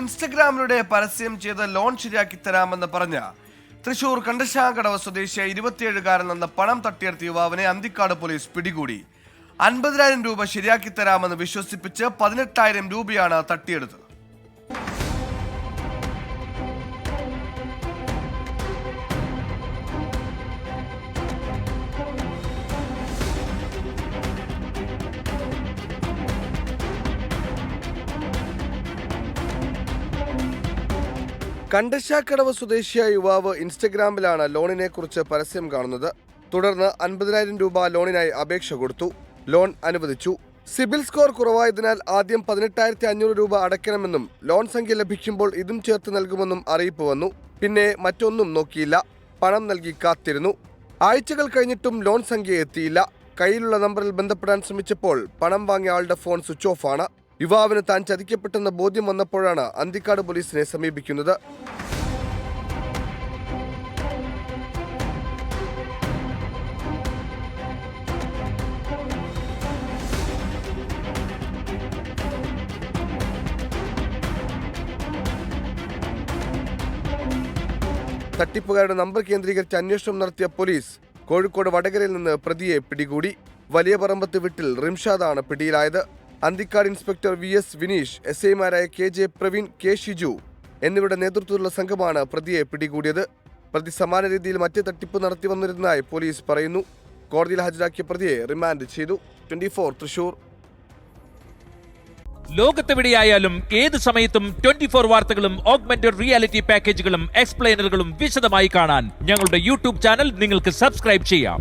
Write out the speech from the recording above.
ഇൻസ്റ്റഗ്രാമിലൂടെ പരസ്യം ചെയ്ത് ലോൺ ശരിയാക്കി തരാമെന്ന് പറഞ്ഞ തൃശൂർ കണ്ടശാങ്കടവ് സ്വദേശിയായ ഇരുപത്തിയേഴുകാരൻ എന്ന പണം തട്ടിയെടുത്ത യുവാവിനെ അന്തിക്കാട് പോലീസ് പിടികൂടി. അൻപതിനായിരം രൂപ ശരിയാക്കി തരാമെന്ന് വിശ്വസിപ്പിച്ച് പതിനെട്ടായിരം രൂപയാണ് തട്ടിയെടുത്തത്. കണ്ടശാക്കടവ് സ്വദേശിയായ യുവാവ് ഇൻസ്റ്റഗ്രാമിലാണ് ലോണിനെ കുറിച്ച് പരസ്യം കാണുന്നത്. തുടർന്ന് അൻപതിനായിരം രൂപ ലോണിനായി അപേക്ഷ കൊടുത്തു. ലോൺ അനുവദിച്ചു. സിബിൽ സ്കോർ കുറവായതിനാൽ ആദ്യം പതിനെട്ടായിരത്തി അഞ്ഞൂറ് രൂപ അടയ്ക്കണമെന്നും ലോൺ സംഖ്യ ലഭിക്കുമ്പോൾ ഇതും ചേർത്ത് നൽകുമെന്നും അറിയിപ്പ് വന്നു. പിന്നെ മറ്റൊന്നും നോക്കിയില്ല. പണം നൽകി കാത്തിരുന്നു. ആഴ്ചകൾ കഴിഞ്ഞിട്ടും ലോൺ സംഖ്യ എത്തിയില്ല. കയ്യിലുള്ള നമ്പറിൽ ബന്ധപ്പെടാൻ ശ്രമിച്ചപ്പോൾ പണം വാങ്ങിയ ആളുടെ ഫോൺ സ്വിച്ച് ഓഫ് ആണ് യുവാവിന് താൻ ചതിക്കപ്പെട്ടെന്ന ബോധ്യം വന്നപ്പോഴാണ് അന്തിക്കാട് പോലീസിനെ സമീപിക്കുന്നത്. തട്ടിപ്പുകാരുടെ നമ്പർ കേന്ദ്രീകരിച്ച് അന്വേഷണം നടത്തിയ പോലീസ് കോഴിക്കോട് വടകരയിൽ നിന്ന് പ്രതിയെ പിടികൂടി. വലിയ പറമ്പത്ത് വീട്ടിൽ റിംഷാദാണ് പിടിയിലായത്. Anthikad inspector V S Vineesh S ഐമാരായ K J Praveen K Shiju എന്നിവരുടെ നേതൃത്വത്തിലുള്ള സംഘമാണ് പ്രതിയെ പിടികൂടിയത്. പ്രതി സമാന രീതിയിൽ മറ്റ് തട്ടിപ്പ് നടത്തി വന്നിരുന്നതായി പോലീസ് പറയുന്നു. കോടതിയിൽ ഹാജരാക്കിയ പ്രതിയെ റിമാൻഡ് ചെയ്തു. Twenty four Thrissur. ലോകത്തെവിടെയായാലും ഏത് സമയത്തും ട്വന്റി ഫോർ വാർത്തകളും ഓഗ്മെന്റഡ് റിയാലിറ്റി പാക്കേജുകളും എക്സ്പ്ലെയിനറുകളും വിശദമായി കാണാൻ ഞങ്ങളുടെ യൂട്യൂബ് ചാനൽ നിങ്ങൾക്ക് സബ്സ്ക്രൈബ് ചെയ്യാം.